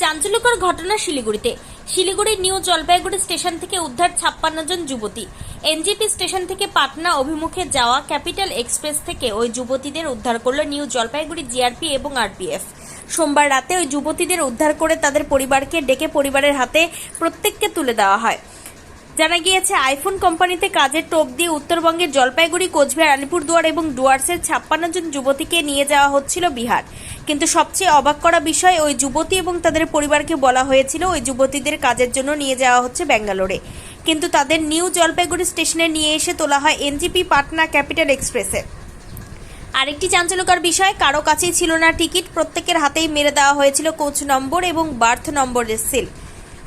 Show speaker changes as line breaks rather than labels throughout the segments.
চাঞ্চল্যকর ঘটনা শিলিগুড়িতে। শিলিগুড়ির নিউ জলপাইগুড়ি স্টেশন থেকে উদ্ধার ছাপ্পান্ন জন যুবতী। এনজিপি স্টেশন থেকে পাটনা অভিমুখে যাওয়া ক্যাপিটাল এক্সপ্রেস থেকে ওই যুবতীদের উদ্ধার করল নিউ জলপাইগুড়ি জিআরপি এবং আরপিএফ। সোমবার রাতে ওই যুবতীদের উদ্ধার করে তাদের পরিবারকে ডেকে পরিবারের হাতে প্রত্যেককে তুলে দেওয়া হয়। জানা গিয়েছে, আইফোন কোম্পানিতে কাজের টোপ দিয়ে উত্তরবঙ্গের জলপাইগুড়ি, কোচবিহার, আলিপুরদুয়ার এবং ডুয়ার্সের ছাপ্পান্ন জন যুবতীকে নিয়ে যাওয়া হচ্ছিল বিহার। কিন্তু সবচেয়ে অবাক করা বিষয়, ওই যুবতী এবং তাদের পরিবারকে বলা হয়েছিল ওই যুবতীদের কাজের জন্য নিয়ে যাওয়া হচ্ছে ব্যাঙ্গালোরে। কিন্তু তাদের নিউ জলপাইগুড়ি স্টেশনে নিয়ে এসে তোলা হয় এনজিপি পাটনা ক্যাপিটাল এক্সপ্রেসে। আরেকটি চাঞ্চল্যকর বিষয়, কারও কাছেই ছিল না টিকিট, প্রত্যেকের হাতেই মেরে দেওয়া হয়েছিল কোচ নম্বর এবং বার্থ নম্বরের সিল।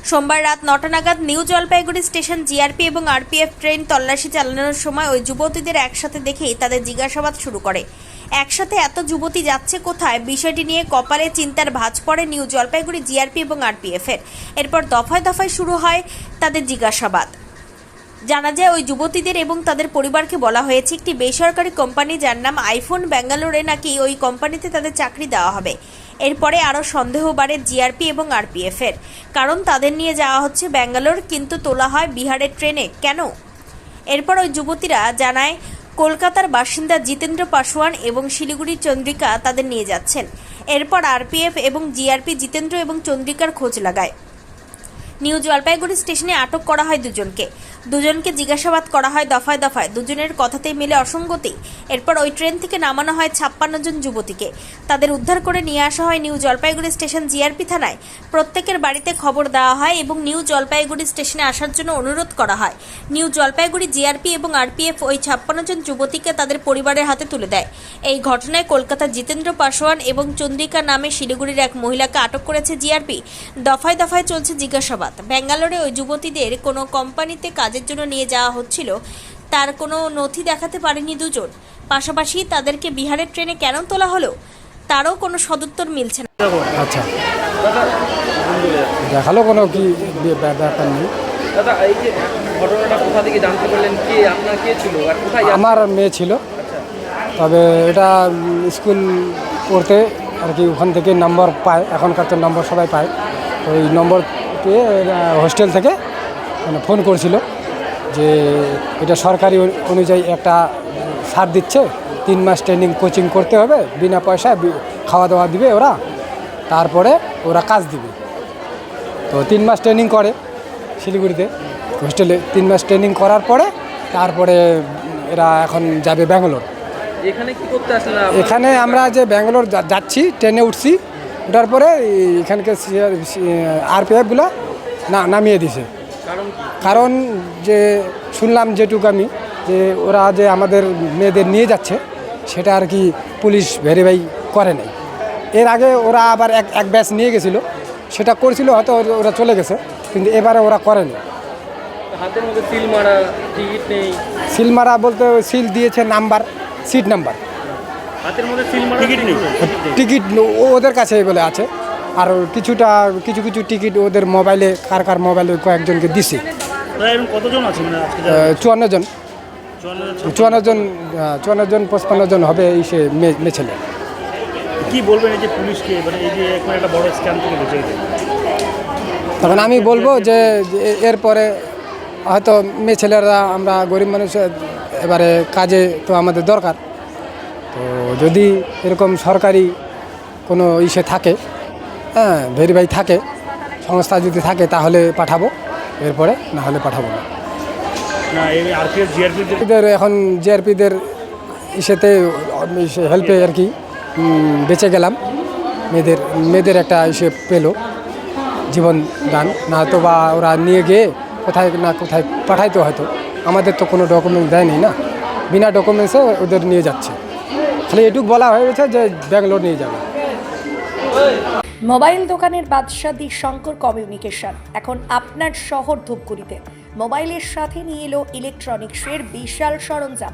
সোমবার রাত নটা নাগাদ নিউ জলপাইগুড়ি স্টেশন জিআরপি এবং আরপিএফ ট্রেন তল্লাশি চালানোর সময় ওই যুবতীদের একসাথে দেখেই তাদের জিজ্ঞাসাবাদ শুরু করে। একসাথে এত যুবতী যাচ্ছে কোথায়? বিষয়টি নিয়ে কপালে চিন্তার ভাঁজ পড়ে নিউ জলপাইগুড়ি জিআরপি এবং আরপিএফ এর। এরপর দফায় দফায় শুরু হয় তাদের জিজ্ঞাসাবাদ। জানা যায়, ওই যুবতীদের এবং তাদের পরিবারকে বলা হয়েছে, একটি বেসরকারি কোম্পানি যার নাম আইফোন ব্যাঙ্গালোরে নাকি ওই কোম্পানিতে তাদের চাকরি দেওয়া হবে। এরপরে আরও সন্দেহ বাড়ে জিআরপি এবং আরপিএফ এর। কারণ তাদের নিয়ে যাওয়া হচ্ছে ব্যাঙ্গালোর, কিন্তু তোলা হয় বিহারের ট্রেনে। কেন? এরপর ওই যুবতীরা জানায় কলকাতার বাসিন্দা জিতেন্দ্র পাশোয়ান এবং শিলিগুড়ির চন্দ্রিকা তাদের নিয়ে যাচ্ছেন। এরপর আরপিএফ এবং জিআরপি জিতেন্দ্র এবং চন্দ্রিকার খোঁজ লাগায়। নিউ জলপাইগুড়ি স্টেশনে আটক করা হয় দুজনকে। দুজনকে জিজ্ঞাসাবাদ করা হয় দফায় দফায়। দুজনের কথাতেই মিলে অসঙ্গতি। এরপর ওই ট্রেন থেকে নামানো হয় ছাপ্পান্ন জন যুবতীকে। তাদের উদ্ধার করে নিয়ে আসা হয় নিউ জলপাইগুড়ি স্টেশন জিআরপি থানায়। প্রত্যেকের বাড়িতে খবর দেওয়া হয় এবং নিউ জলপাইগুড়ি স্টেশনে আসার জন্য অনুরোধ করা হয়। নিউ জলপাইগুড়ি জিআরপি এবং আরপিএফ ওই ছাপ্পান্ন জন যুবতীকে তাদের পরিবারের হাতে তুলে দেয়। এই ঘটনায় কলকাতা জিতেন্দ্র পাসওয়ান এবং চন্দ্রিকা নামে শিলিগুড়ির এক মহিলাকে আটক করেছে জিআরপি। দফায় দফায় চলছে জিজ্ঞাসাবাদ। ব্যাঙ্গালোরে ওই যুবতীদের কোনো কোম্পানিতে কাজের জন্য নিয়ে যাওয়া হচ্ছিল তার কোনো নথি দেখাতে পারেনি দুজন। পাশাপাশি তাদেরকে বিহারের ট্রেনে কেন তোলা হলো তারও কোনো সদুত্তর মিলছে না।
আচ্ছা। দেখাল কোনো কি ব্যাপার নেই।
দাদা এই যে ঘটনাটা কোথা থেকে জানতে পারলেন? কে আপনার কে ছিল? আর কোথায়
আমার মেয়ে ছিল। তবে এটা স্কুল পড়তে আর কি ওখান থেকে নম্বর পায় এখনকার তো নম্বর সবাই পায়। তো এই নম্বর পেয়ে হোস্টেল থেকে মানে ফোন করেছিল যে এটা সরকারি অনুযায়ী একটা সার দিচ্ছে তিন মাস ট্রেনিং কোচিং করতে হবে বিনা পয়সায় খাওয়া দাওয়া দিবে ওরা তারপরে ওরা কাজ দিবে। তো তিন মাস ট্রেনিং করে শিলিগুড়িতে। হোস্টেলে তিন মাস ট্রেনিং করার পরে তারপরে এরা এখন যাবে ব্যাঙ্গালোর।
এখানে কি করতে আসলেন
এখানে আমরা যে ব্যাঙ্গালোর যাচ্ছি ট্রেনে উঠছি ওঠার পরে এখানকার আরপিএফগুলো না নামিয়ে দিছে।
কারণ
যে শুনলাম যেটুকু আমি যে ওরা যে আমাদের মেয়েদের নিয়ে যাচ্ছে সেটা আর কি পুলিশ ভেরিফাই করে নাই। এর আগে ওরা আবার এক এক ব্যাচ নিয়ে গেছিল সেটা করছিল হয়তো ওরা- চলে গেছে কিন্তু এবারে ওরা করেনি।
সিল মারা
বলতে সিল দিয়েছে নাম্বার সিট নাম্বার
হাতের মধ্যে সিল মারা টিকিট
ও- ওদের কাছে বলে আছে। আর কিছুটা কিছু কিছু টিকিট ওদের মোবাইলে কার কার মোবাইলে কয়েকজনকে দিছি।
কতজন আছেন মানে
চুয়ান্ন জন।
চুয়ান্ন
জন চুয়ান্ন জন পঁচপান্ন জন হবে এই সে মেয়ে মেয়ে
কি বলবেন এই যে পুলিশকে মানে এই যে এখন একটা বড় স্ক্যাম থেকে বেঁচে গেছে?
তখন আমি বলব যে যে এরপরে হয়তো মেয়ে ছেলেরা আমরা গরিব মানুষ এবারে কাজে তো আমাদের দরকার। তো যদি এরকম সরকারি কোনো ইসে থাকে হ্যাঁ ভেরিফাই থাকে সংস্থা যদি থাকে তাহলে পাঠাবো এরপরে না হলে পাঠাবো না।
না এই আরপিএফ জিআরপি
এদের এখন জিআরপিদের ইসেতে হেল্পে আর কি বেঁচে গেলাম। মেয়েদের মেয়েদের একটা ইসে পেল জীবন দান। না তো বা ওরা নিয়ে গিয়ে কোথায় না কোথায় পাঠাইতো হয়তো। আমাদের তো কোনো ডকুমেন্ট দেয়নি না। বিনা ডকুমেন্টসে ওদের নিয়ে যাচ্ছে। খালি এটুক বলা হয়ে হয়েছে যে ব্যাঙ্গালোর নিয়ে যাবে।
মোবাইল দোকানের বাদশা দি শঙ্কর কমিউনিকেশন। এখন আপনার শহর ধূপগুড়িতে। মোবাইলের সাথে নিয়ে এলো ইলেকট্রনিক্সের বিশাল সরঞ্জাম।